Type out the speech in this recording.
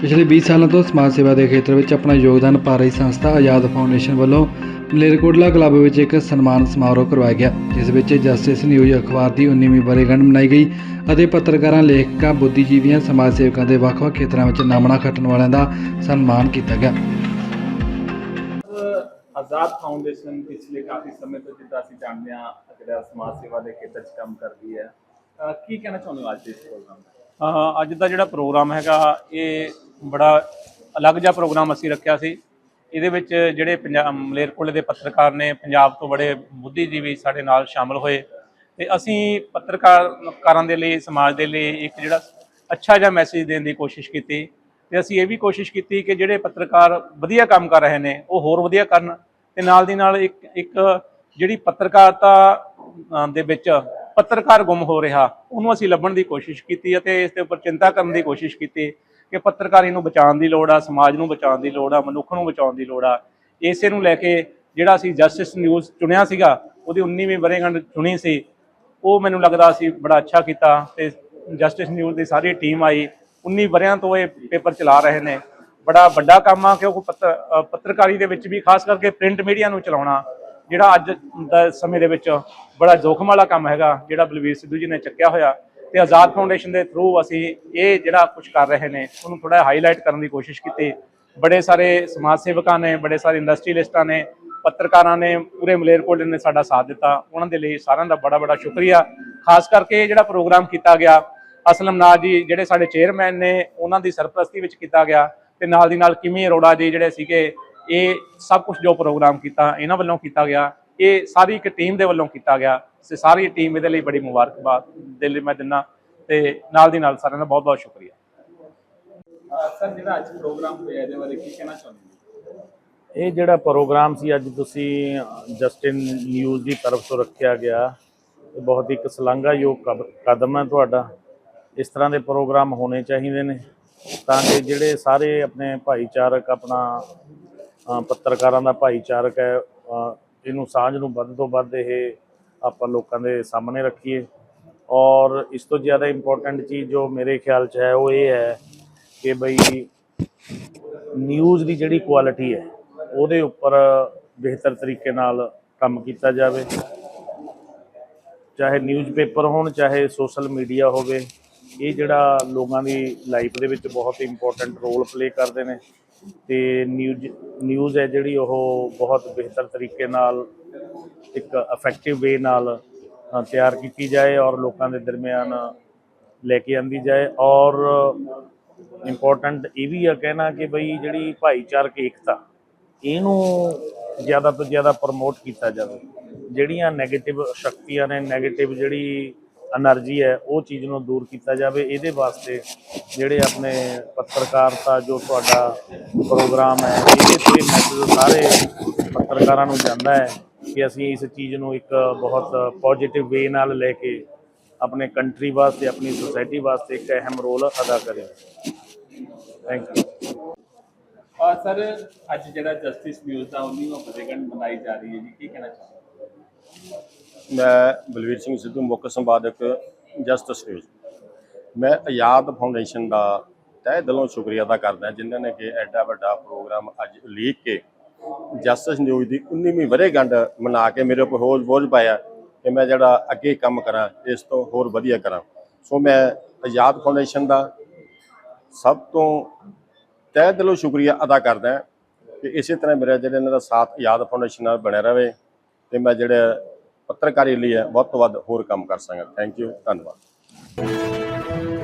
ਪਿਛਲੇ 20 ਸਾਲਾਂ ਤੋਂ ਸਮਾਜ ਸੇਵਾ ਦੇ ਖੇਤਰ ਵਿੱਚ ਆਪਣਾ ਯੋਗਦਾਨ ਪਾ ਰਹੀ ਸੰਸਥਾ ਆਜ਼ਾਦ ਫਾਊਂਡੇਸ਼ਨ ਵੱਲੋਂ ਮਲੇਰਕੋਟਲਾ ਕਲੱਬ ਵਿੱਚ ਇੱਕ ਸਨਮਾਨ ਸਮਾਰੋਹ ਕਰਵਾਇਆ ਗਿਆ ਜਿਸ ਵਿੱਚ ਜਸਟਿਸ ਨਿਊਜ਼ ਅਖਬਾਰ ਦੀ 19ਵੀਂ ਵਰ੍ਹੇਗੰਢ ਮਨਾਈ ਗਈ ਅਤੇ ਪੱਤਰਕਾਰਾਂ ਲੇਖਕਾਂ ਬੁੱਧੀਜੀਵੀਆਂ ਸਮਾਜ ਸੇਵਕਾਂ ਦੇ ਵੱਖ-ਵੱਖ ਖੇਤਰਾਂ ਵਿੱਚ ਨਾਮਣਾ ਖੱਟਣ ਵਾਲਿਆਂ ਦਾ ਸਨਮਾਨ ਕੀਤਾ ਗਿਆ। ਆਜ਼ਾਦ ਫਾਊਂਡੇਸ਼ਨ ਪਿਛਲੇ ਕਾਫੀ ਸਮੇਂ ਤੋਂ ਜਿੱਦਾਂ ਅਸੀਂ ਜਾਣਦੇ ਹਾਂ ਜਿਹੜਾ ਸਮਾਜ ਸੇਵਾ ਦੇ ਖੇਤਰ 'ਚ ਕੰਮ ਕਰਦੀ ਹੈ ਕੀ ਕਹਿਣਾ ਚਾਹੁੰਦੇ ਹੋ ਅੱਜ ਦੇ ਇਸ ਪ੍ਰੋਗਰਾਮ ਦਾ? ਅੱਜ ਦਾ ਜਿਹੜਾ ਪ੍ਰੋਗਰਾਮ ਹੈਗਾ ਇਹ ਬੜਾ ਅਲੱਗ ਜਿਹਾ ਪ੍ਰੋਗਰਾਮ ਅਸੀਂ ਰੱਖਿਆ ਸੀ। ਇਹਦੇ ਵਿੱਚ ਜਿਹੜੇ ਪੰਜਾਬ ਮਲੇਰਕੋਲੇ ਦੇ ਪੱਤਰਕਾਰ ਨੇ ਪੰਜਾਬ ਤੋਂ ਬੜੇ ਬੁੱਧੀਜੀਵੀ ਸਾਡੇ ਨਾਲ ਸ਼ਾਮਲ ਹੋਏ। ਤੇ ਅਸੀਂ ਪੱਤਰਕਾਰਾਂ ਦੇ ਲਈ, ਸਮਾਜ ਦੇ ਲਈ ਇੱਕ ਜਿਹੜਾ ਅੱਛਾ ਜਿਹਾ ਮੈਸੇਜ ਦੇਣ ਦੀ ਕੋਸ਼ਿਸ਼ ਕੀਤੀ। ਤੇ ਅਸੀਂ ਇਹ ਵੀ ਕੋਸ਼ਿਸ਼ ਕੀਤੀ ਕਿ ਜਿਹੜੇ ਪੱਤਰਕਾਰ ਵਧੀਆ ਕੰਮ ਕਰ ਰਹੇ ਨੇ, ਉਹ ਹੋਰ ਵਧੀਆ ਕਰਨ। ਤੇ ਨਾਲ ਦੀ ਨਾਲ ਇੱਕ ਇੱਕ ਜਿਹੜੀ ਪੱਤਰਕਾਰਤਾ ਦੇ ਵਿੱਚ ਪੱਤਰਕਾਰ ਗੁੰਮ ਹੋ ਰਿਹਾ, ਉਹਨੂੰ ਅਸੀਂ ਲੱਭਣ ਦੀ ਕੋਸ਼ਿਸ਼ ਕੀਤੀ ਅਤੇ ਇਸ ਦੇ ਉੱਪਰ ਚਿੰਤਾ ਕਰਨ ਦੀ ਕੋਸ਼ਿਸ਼ ਕੀਤੀ। ਕਿ ਪੱਤਰਕਾਰੀ ਨੂੰ ਬਚਾਉਣ ਦੀ ਲੋੜ ਆ, ਸਮਾਜ ਨੂੰ ਬਚਾਉਣ ਦੀ ਲੋੜ ਆ, ਮਨੁੱਖ ਨੂੰ ਬਚਾਉਣ ਦੀ ਲੋੜ ਆ। ਇਸੇ ਨੂੰ ਲੈ ਕੇ ਜਿਹੜਾ ਅਸੀਂ ਜਸਟਿਸ ਨਿਊਜ਼ ਚੁਣਿਆ ਸੀਗਾ, ਉਹਦੀ 19ਵੀਂ ਵਰ੍ਹੇਗੰਢ ਚੁਣੀ ਸੀ, ਉਹ ਮੈਨੂੰ ਲੱਗਦਾ ਸੀ ਬੜਾ ਅੱਛਾ ਕੀਤਾ ਤੇ ਜਸਟਿਸ ਨਿਊਜ਼ ਦੀ ਸਾਰੀ ਟੀਮ ਆਈ। 19 ਵਰਿਆਂ ਤੋਂ ਇਹ ਪੇਪਰ ਚਲਾ ਰਹੇ ਨੇ। ਬੜਾ ਵੱਡਾ ਕੰਮ ਆ, ਕਿਉਂਕਿ ਪੱਤਰ- ਪੱਤਰਕਾਰੀ ਦੇ ਵਿੱਚ ਵੀ ਖਾਸ ਕਰਕੇ ਪ੍ਰਿੰਟ ਮੀਡੀਆ ਨੂੰ ਚਲਾਉਣਾ, ਜਿਹੜਾ ਅੱਜ ਦਾ ਸਮੇਂ ਦੇ ਵਿੱਚ ਬੜਾ ਜੋਖਮ ਵਾਲਾ ਕੰਮ ਹੈਗਾ, ਜਿਹੜਾ ਬਲਵੀਰ ਸਿੱਧੂ ਜੀ ਨੇ ਚੱਕਿਆ ਹੋਇਆ। ਤੇ ਆਜ਼ਾਦ ਫਾਊਂਡੇਸ਼ਨ ਦੇ ਥਰੂ ਅਸੀਂ ਇਹ ਜਿਹੜਾ ਕੁਝ ਕਰ ਰਹੇ ਨੇ, ਉਹਨੂੰ ਥੋੜਾ ਹਾਈਲਾਈਟ ਕਰਨ ਦੀ ਕੋਸ਼ਿਸ਼ ਕੀਤੀ। ਬੜੇ ਸਾਰੇ ਸਮਾਜ ਸੇਵਕਾਂ ਨੇ, ਬੜੇ ਸਾਰੇ ਇੰਡਸਟਰੀਲਿਸਟਾਂ ਨੇ, ਪੱਤਰਕਾਰਾਂ ਨੇ, ਪੂਰੇ ਮਲੇਰਕੋਟਲੇ ਨੇ ਸਾਡਾ ਸਾਥ ਦਿੱਤਾ। ਉਹਨਾਂ ਦੇ ਲਈ ਸਾਰਿਆਂ ਦਾ ਬੜਾ ਬੜਾ ਸ਼ੁਕਰੀਆ। ਖਾਸ ਕਰਕੇ ਜਿਹੜਾ ਪ੍ਰੋਗਰਾਮ ਕੀਤਾ ਗਿਆ ਅਸਲਮ ਨਾਜ ਜੀ ਜਿਹੜੇ ਸਾਡੇ ਚੇਅਰਮੈਨ ਨੇ, ਉਹਨਾਂ ਦੀ ਸਰਪ੍ਰਸਤੀ ਵਿੱਚ ਕੀਤਾ ਗਿਆ ਤੇ ਨਾਲ ਦੀ ਨਾਲ ਕਿਮੀ ਅਰੋੜਾ ਜੀ ਜਿਹੜੇ ਸੀਗੇ, ਇਹ ਸਭ ਕੁਝ ਜੋ ਪ੍ਰੋਗਰਾਮ ਕੀਤਾ, ਇਹਨਾਂ ਵੱਲੋਂ ਕੀਤਾ ਗਿਆ। ਇਹ ਸਾਰੀ ਇੱਕ ਟੀਮ ਦੇ ਵੱਲੋਂ ਕੀਤਾ ਗਿਆ। ਤੇ ਸਾਰੀ ਟੀਮ ਇਹਦੇ ਲਈ ਬੜੀ ਮੁਬਾਰਕਬਾਦ ਦੇ ਲਈ ਮੈਂ ਦਿੰਦਾ ਤੇ ਨਾਲ ਦੀ ਨਾਲ ਸਾਰਿਆਂ ਦਾ ਬਹੁਤ ਬਹੁਤ ਸ਼ੁਕਰੀਆ। ਸਰ ਜਿਹੜਾ ਅੱਜ ਪ੍ਰੋਗਰਾਮ ਹੋਇਆ ਇਹਦੇ ਬਾਰੇ ਕੀ ਕਹਿਣਾ ਚਾਹੁੰਦੇ ਹੋ? ਇਹ ਜਿਹੜਾ ਪ੍ਰੋਗਰਾਮ ਸੀ ਅੱਜ ਤੁਸੀਂ ਜਸਟਿਨ ਨਿਊਜ਼ ਦੀ ਤਰਫ ਤੋਂ ਰੱਖਿਆ ਗਿਆ। ਇਹ ਬਹੁਤ ਹੀ ਇੱਕ ਸ਼ਲਾਘਾਯੋਗ ਕਬ- ਕਦਮ ਹੈ ਤੁਹਾਡਾ। ਇਸ ਤਰ੍ਹਾਂ ਦੇ ਪ੍ਰੋਗਰਾਮ ਹੋਣੇ ਚਾਹੀਦੇ ਨੇ। ਤਾਂ ਕਿ ਜਿਹੜੇ ਸਾਰੇ ਆਪਣੇ ਭਾਈਚਾਰਕ ਆਪਣਾ ਪੱਤਰਕਾਰਾਂ ਦਾ ਭਾਈਚਾਰਕ ਹੈ ਇਹਨੂੰ ਸਾਂਝ ਨੂੰ ਵੱਧ ਤੋਂ ਵੱਧ ਇਹ ਆਪਾਂ ਲੋਕਾਂ ਦੇ ਸਾਹਮਣੇ ਰੱਖੀਏ। ਔਰ ਇਸ ਤੋਂ ਜ਼ਿਆਦਾ ਇੰਪੋਰਟੈਂਟ ਚੀਜ਼ ਜੋ ਮੇਰੇ ਖਿਆਲ 'ਚ ਹੈ, ਉਹ ਇਹ ਹੈ ਕਿ ਬਈ ਨਿਊਜ਼ ਦੀ ਜਿਹੜੀ ਕੁਆਲਿਟੀ ਹੈ, ਉਹਦੇ ਉੱਪਰ ਬਿਹਤਰ ਤਰੀਕੇ ਨਾਲ ਕੰਮ ਕੀਤਾ ਜਾਵੇ। ਚਾਹੇ ਨਿਊਜ਼ਪੇਪਰ ਹੋਣ, ਚਾਹੇ ਸੋਸ਼ਲ ਮੀਡੀਆ ਹੋਵੇ, ਇਹ ਜਿਹੜਾ ਲੋਕਾਂ ਦੀ ਲਾਈਫ ਦੇ ਵਿੱਚ ਬਹੁਤ ਇੰਪੋਰਟੈਂਟ ਰੋਲ ਪਲੇ ਕਰਦੇ ਨੇ। ਤੇ ਨਿਊਜ਼ ਨਿਊਜ਼ ਹੈ ਜਿਹੜੀ ਉਹ ਬਹੁਤ ਬਿਹਤਰ ਤਰੀਕੇ ਨਾਲ, ਇੱਕ ਇਫੈਕਟਿਵ ਵੇ ਨਾਲ ਤਿਆਰ ਕੀਤੀ ਜਾਏ ਔਰ ਲੋਕਾਂ ਦੇ ਦਰਮਿਆਨ ਲੈ ਕੇ ਆਂਦੀ ਜਾਏ ਔਰ ਇੰਪੋਰਟੈਂਟ ਇਹ ਵੀ ਆ ਕਹਿਣਾ ਕਿ ਬਈ ਜਿਹੜੀ ਭਾਈਚਾਰਕ ਏਕਤਾ, ਇਹਨੂੰ ਜ਼ਿਆਦਾ ਤੋਂ ਜ਼ਿਆਦਾ ਪ੍ਰਮੋਟ ਕੀਤਾ ਜਾਵੇ। ਜਿਹੜੀਆਂ 네ਗੇਟਿਵ ਸ਼ਕਤੀਆਂ ਨੇ 네ਗੇਟਿਵ ਜਿਹੜੀ ਐਨਰਜੀ ਹੈ ਉਹ ਚੀਜ਼ ਨੂੰ ਦੂਰ ਕੀਤਾ ਜਾਵੇ ਇਹਦੇ ਵਾਸਤੇ ਜਿਹੜੇ ਆਪਣੇ ਪੱਤਰਕਾਰਤਾ ਜੋ ਤੁਹਾਡਾ ਪ੍ਰੋਗਰਾਮ ਹੈ ਇਹਦੇ ਤੇ ਮੈਸੇਜ ਸਾਰੇ ਪੱਤਰਕਾਰਾਂ ਨੂੰ ਜਾਂਦਾ ਹੈ ਕਿ ਅਸੀਂ ਇਸ ਚੀਜ਼ ਨੂੰ ਇੱਕ ਬਹੁਤ ਪੋਜ਼ਿਟਿਵ ਵੇ ਨਾਲ ਲੈ ਕੇ ਆਪਣੇ ਕੰਟਰੀ ਵਾਸਤੇ ਆਪਣੀ ਸੋਸਾਇਟੀ ਵਾਸਤੇ ਇੱਕ ਅਹਿਮ ਰੋਲ ਅਦਾ ਕਰੇ ਥੈਂਕ ਯੂ ਆ ਸਰ ਅੱਜ ਜਿਹੜਾ ਜਸਟਿਸ ਮਿਊਜ਼ ਦਾ 19ਵਾਂ ਬਰੇਗੰਡ ਮਨਾਈ ਜਾ ਰਹੀ ਹੈ ਜੀ ਕੀ ਕਹਿਣਾ ਚਾਹੁੰਦੇ ਮੈਂ ਬਲਵੀਰ ਸਿੰਘ ਸਿੱਧੂ ਮੁੱਖ ਸੰਪਾਦਕ ਜਸਟਿਸ ਨਿਊਜ਼ ਮੈਂ ਆਜ਼ਾਦ ਫਾਊਂਡੇਸ਼ਨ ਦਾ ਤਹਿ ਦਿਲੋਂ ਸ਼ੁਕਰੀਆ ਅਦਾ ਕਰਦਾ ਜਿਨ੍ਹਾਂ ਨੇ ਕਿ ਐਡਾ ਵੱਡਾ ਪ੍ਰੋਗਰਾਮ ਅੱਜ ਲੀਕ ਕੇ ਜਸਟਿਸ ਨਿਊਜ਼ ਦੀ 19ਵੀਂ ਵਰ੍ਹੇਗੰਢ ਮਨਾ ਕੇ ਮੇਰੇ ਉੱਪਰ ਹੋਰ ਬੋਝ ਪਾਇਆ ਕਿ ਮੈਂ ਜਿਹੜਾ ਅੱਗੇ ਕੰਮ ਕਰਾਂ, ਇਸ ਤੋਂ ਹੋਰ ਵਧੀਆ ਕਰਾਂ। ਸੋ ਮੈਂ ਆਜ਼ਾਦ ਫਾਊਂਡੇਸ਼ਨ ਦਾ ਸਭ ਤੋਂ ਤਹਿ ਦਿਲੋਂ ਸ਼ੁਕਰੀਆ ਅਦਾ ਕਰਦਾ ਕਿ ਇਸੇ ਤਰ੍ਹਾਂ ਮੇਰਾ ਜਿਹੜਾ ਇਹਨਾਂ ਦਾ ਸਾਥ ਆਜ਼ਾਦ ਫਾਊਂਡੇਸ਼ਨ ਨਾਲ ਬਣਿਆ ਰਹੇ। ਤੇ ਮੈਂ ਜਿਹੜੇ ਪੱਤਰਕਾਰੀ ਲਈ ਹੈ ਵੱਧ ਤੋਂ ਵੱਧ ਹੋਰ ਕੰਮ ਕਰ ਸਕਾਂ। ਥੈਂਕ ਯੂ ਧੰਨਵਾਦ।